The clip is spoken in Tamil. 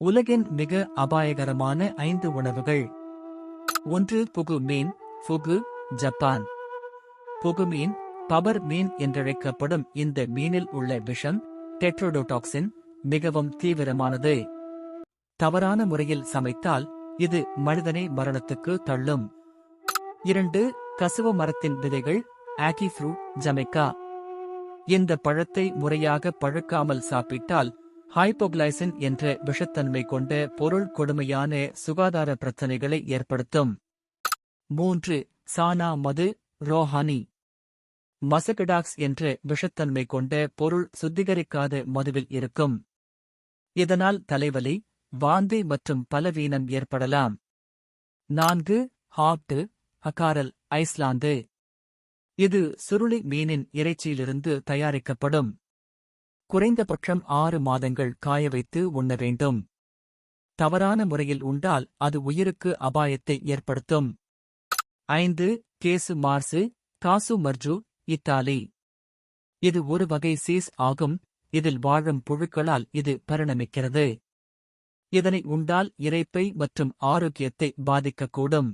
உலகின் மிக அபாயகரமான ஐந்து உணவுகள். ஒன்று புகு மீன் புகு ஜப்பான். புகு மீன் பவர் மீன் என்றழைக்கப்படும் இந்த மீனில் உள்ள விஷம் டெட்ரோடோடாக்சின் மிகவும் தீவிரமானது. தவறான முறையில் சமைத்தால் இது மனிதனை மரணத்துக்கு தள்ளும். இரண்டு கசுவ மரத்தின் விதைகள் ஆகிஃப்ரூ ஜமைக்கா. இந்த பழத்தை முறையாக பழுக்காமல் சாப்பிட்டால் ஹைப்போகிளைசின் என்ற விஷத்தன்மை கொண்ட பொருள் கொடுமையான சுகாதார பிரச்சனைகளை ஏற்படுத்தும். மூன்று சானா மது ரோஹானி மசகடாக்ஸ் என்ற விஷத்தன்மை கொண்ட பொருள் சுத்திகரிக்காத மதுவில் இருக்கும். இதனால் தலைவலி வாந்தி மற்றும் பலவீனம் ஏற்படலாம். நான்கு ஹாப்டு ஹகாரல் ஐஸ்லாந்து. இது சுருளி மீனின் இறைச்சியிலிருந்து தயாரிக்கப்படும். குறைந்தபட்சம் ஆறு மாதங்கள் காய வைத்து உண்ண வேண்டும். தவறான முறையில் உண்டால் அது உயிருக்கு அபாயத்தை ஏற்படுத்தும். ஐந்து கேசு மார்சு காசு மர்ஜு இத்தாலி. இது ஒரு வகை சீஸ் ஆகும். இதில் வாழும் புழுக்களால் இது பரிணமிக்கிறது. இதனை உண்டால் இரைப்பை மற்றும் ஆரோக்கியத்தை பாதிக்கக்கூடும்.